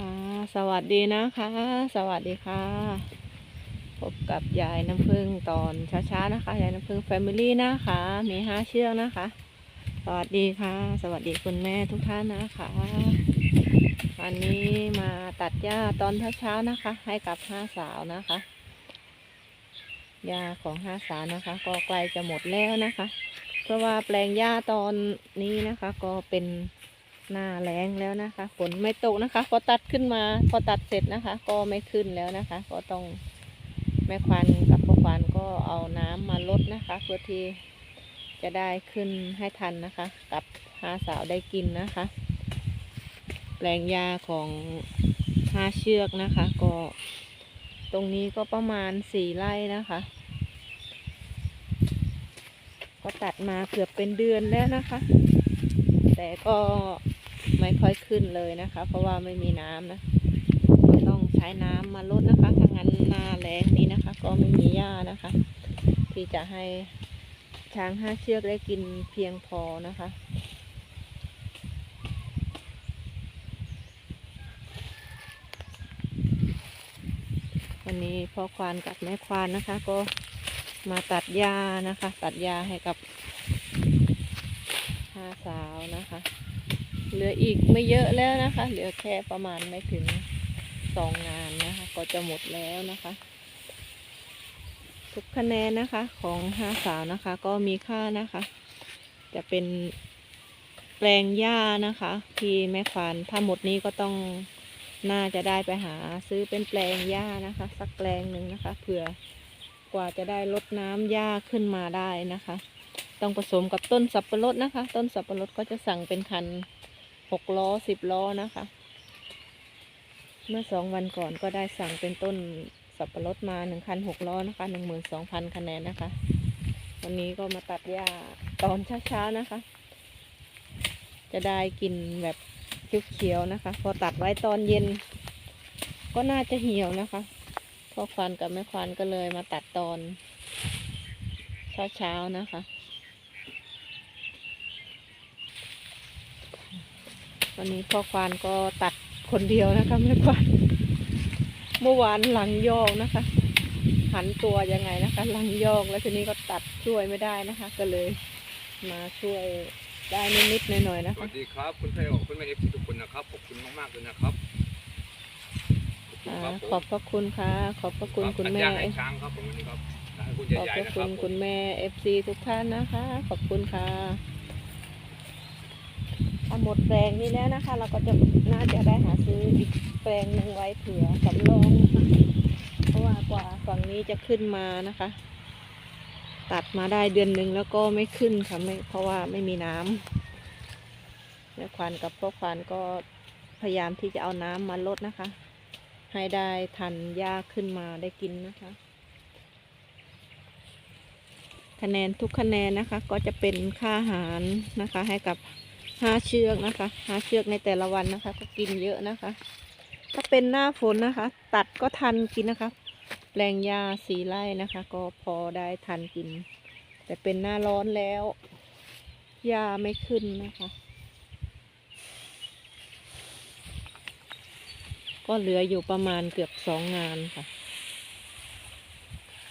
ค่ะสวัสดีนะคะ สวัสดีค่ะ พบกับยายน้ำพึ่งตอนช้าๆนะคะ ยายน้ำพึ่งแฟมิลี่นะคะ มีห้าเชือกนะคะ สวัสดีค่ะ สวัสดีคุณแม่ทุกท่านนะคะ วันนี้มาตัดหญ้าตอนเช้าๆนะคะ ให้กับห้าสาวนะคะหญ้าของห้าสาวนะคะ ก็ใกล้จะหมดแล้วนะคะ เพราะว่าแปลงหญ้าตอนนี้นะคะ ก็เป็น หน้าแล้งแล้วนะคะฝนไม่ตกนะคะ พอตัดขึ้นมา พอตัดเสร็จนะคะ ก็ไม่ขึ้นแล้วนะคะ ก็ต้องแม่ควันกับพ่อควันก็เอาน้ำมาลดนะคะ เพื่อที่จะได้ขึ้นให้ทันนะคะ กับห้าสาวได้กินนะคะ แปลงหญ้าของห้าเชือกนะคะ ก็ตรงนี้ก็ประมาณสี่ไร่นะคะ ก็ตัดมาเกือบเป็นเดือนแล้วนะคะ แต่ก็ ไม่ค่อยขึ้นเลยนะคะ เพราะว่าไม่มีน้ำนะต้องใช้น้ำมาลดนะคะถ้างั้นหน้าแรงนี้นะคะ ก็ไม่มีหญ้านะคะ ที่จะให้ช้างห้าเชือกได้กินเพียงพอนะคะวันนี้พ่อควานกับแม่ควานนะคะ ก็มาตัดหญ้านะคะ ตัดหญ้าให้กับห้าสาวนะคะ เหลืออีกไม่เยอะแล้วนะคะ เหลือแค่ประมาณไม่ถึงสองงานนะคะ ก็จะหมดแล้วนะคะ ทุกคะแนนนะคะของห้าสาวนะคะ ก็มีค่านะคะ จะเป็นแปลงหญ้านะคะ ที่แม่ควานถ้าหมดนี้ก็ต้องน่าจะได้ไปหาซื้อเป็นแปลงหญ้านะคะ สักแปลงหนึ่งนะคะเผื่อกว่าจะได้ลดน้ำหญ้าขึ้นมาได้นะคะ ต้องผสมกับต้นสับปะรดนะคะ ต้นสับปะรดก็จะสั่งเป็นคัน หกล้อสิบล้อนะคะ เมื่อสองวันก่อนก็ได้สั่งเป็นต้นสับปะรดมาหนึ่งคันหกล้อนะคะหนึ่งหมื่นสองพันคะแนนนะคะ วันนี้ก็มาตัดหญ้าตอนเช้าๆนะคะ จะได้กินแบบเขียวๆนะคะ พอตัดไว้ตอนเย็น ก็น่าจะเหี่ยวนะคะพ่อควานกับแม่ควานก็เลยมาตัดตอนเช้าๆนะคะ วันนี้พ่อควานก็ตัดคนเดียวนะคะแม่ควานเมื่อวานหลังโยกนะคะ หันตัวยังไงนะคะ หลังโยกแล้วทีนี้ก็ตัดช่วยไม่ได้นะคะ ก็เลยมาช่วยได้นิดๆหน่อยๆนะสคะวัสดีครับ คุณไทยออกคุณแม่เอฟซีทุกคนนะครับ ขอบคุณมากๆเลยนะครับขอบคุณอ่าครับผมขอบพระคุณค่ะ ขอบพระคุณรับคุณอันแม่ยางให้ช้างครับผมวันนี้ครับให้คุณขอบใหญ่พระๆนะคคุรับณผมคุณแม่เอฟซีทุกท่านนะคะ ขอบคุณค่ะถ้าหมดแปลงนี้แล้วนะคะ เราก็จะน่าจะได้หาซื้ออีกแปลงหนึ่งไว้เผื่อสำรองนะคะเพราะว่ากว่าฝั่งนี้จะขึ้นมานะคะ ตัดมาได้เดือนหนึ่งแล้วก็ไม่ขึ้นค่ะไม่เพราะว่าไม่มีน้ำแม่ควันกับพ่อควันก็พยายามที่จะเอาน้ำมาลดนะคะ ให้ได้ทันหญ้าขึ้นมาได้กินนะคะ คะแนนทุกคะแนนนะคะ ก็จะเป็นค่าอาหารนะคะให้กับ ห้าเชือกนะคะห้าเชือกในแต่ละวันนะคะ ก็กินเยอะนะคะ ถ้าเป็นหน้าฝนนะคะ ตัดก็ทันกินนะคะ แปลงหญ้าสีไร่นะคะ ก็พอได้ทันกิน แต่เป็นหน้าร้อนแล้วหญ้าไม่ขึ้นนะคะ ก็เหลืออยู่ประมาณเกือบสองงานค่ะ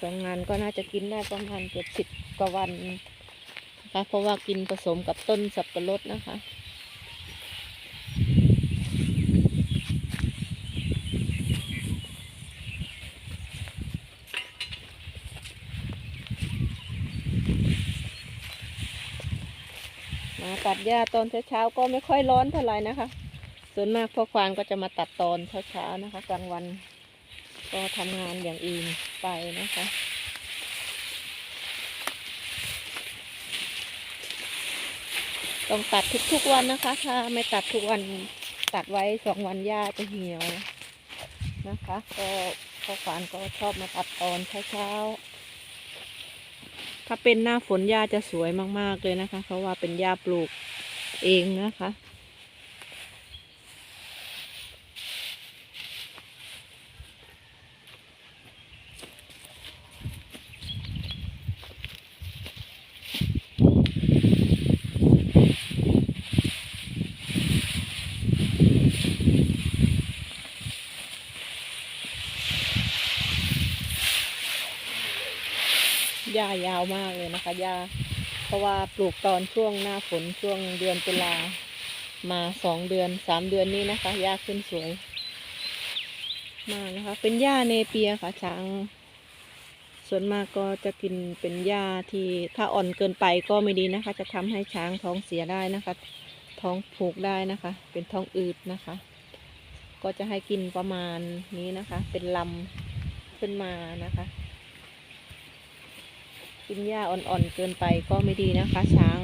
สองงานก็น่าจะกินได้ประมาณเกือบสิบกว่าวัน นะคะ เพราะว่ากินผสมกับต้นสับปะรดนะคะ มาตัดหญ้าตอนเช้าๆก็ไม่ค่อยร้อนเท่าไหร่นะคะ ส่วนมากพ่อควานก็จะมาตัดตอนเช้าๆนะคะ กลางวันก็ทำงานอย่างอื่นไปนะคะ ต้องตัดทุกๆวันนะคะ ถ้าไม่ตัดทุกวันตัดไว้สองวันหญ้าจะเหี่ยวนะคะ ก็พ่อขวานก็ชอบมาตัดตอนเช้าๆถ้าเป็นหน้าฝนหญ้าจะสวยมากๆเลยนะคะ เพราะว่าเป็นหญ้าปลูกเองนะคะ หญ้ายาวมากเลยนะคะหญ้าเพราะว่าปลูกตอนช่วงหน้าฝนช่วงเดือนตุลามาสองเดือนสามเดือนนี้นะคะหญ้าขึ้นสวย มากนะคะ เป็นหญ้าเนเปียค่ะช้าง ส่วนมากก็จะกินเป็นหญ้าที่ถ้าอ่อนเกินไปก็ไม่ดีนะคะ จะทำให้ช้างท้องเสียได้นะคะ ท้องผูกได้นะคะ เป็นท้องอืดนะคะ ก็จะให้กินประมาณนี้นะคะ เป็นลำขึ้นมานะคะ กินหญ้าอ่อนๆเกินไปก็ไม่ดีนะคะ ช้าง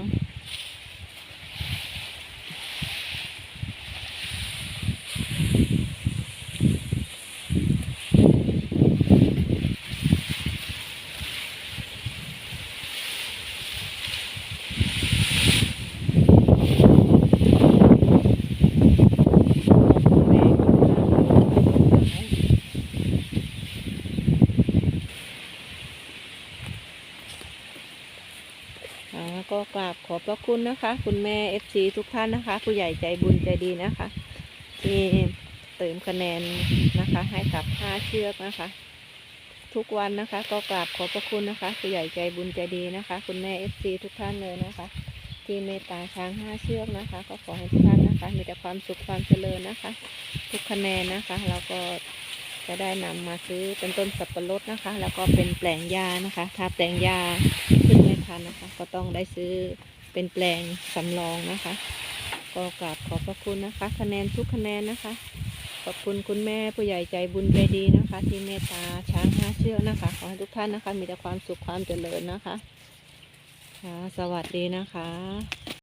อ่า ก็กราบขอบพระคุณนะคะ คุณแม่เอฟซีทุกท่านนะคะ ผู้ใหญ่ใจบุญใจดีนะคะ ที่เติมคะแนนนะคะ ให้กับห้าเชือกนะคะ ทุกวันนะคะ ก็กราบขอบพระคุณนะคะ ผู้ใหญ่ใจบุญใจดีนะคะ คุณแม่เอฟซีทุกท่านเลยนะคะ ที่เมตตาช้างห้าเชือกนะคะ ก็ขอให้ทุกท่านนะคะ มีแต่ความสุขความเจริญนะคะ ทุกคะแนนนะคะแล้วก็จะได้นำมาซื้อเป็นต้นสับปะรดนะคะ แล้วก็เป็นแปลงหญ้านะคะ ถ้าแปลงหญ้า ทันนะคะ ก็ต้องได้ซื้อเป็นแปลงสำรองนะคะ ก็กราบขอบพระคุณนะคะ คะแนนทุกคะแนนนะคะ ขอบคุณคุณแม่ผู้ใหญ่ใจบุญใจดีนะคะ ที่เมตตาช้างห้าเชือกนะคะ ขอให้ทุกท่านนะคะ มีแต่ความสุขความเจริญนะคะค่ะสวัสดีนะคะ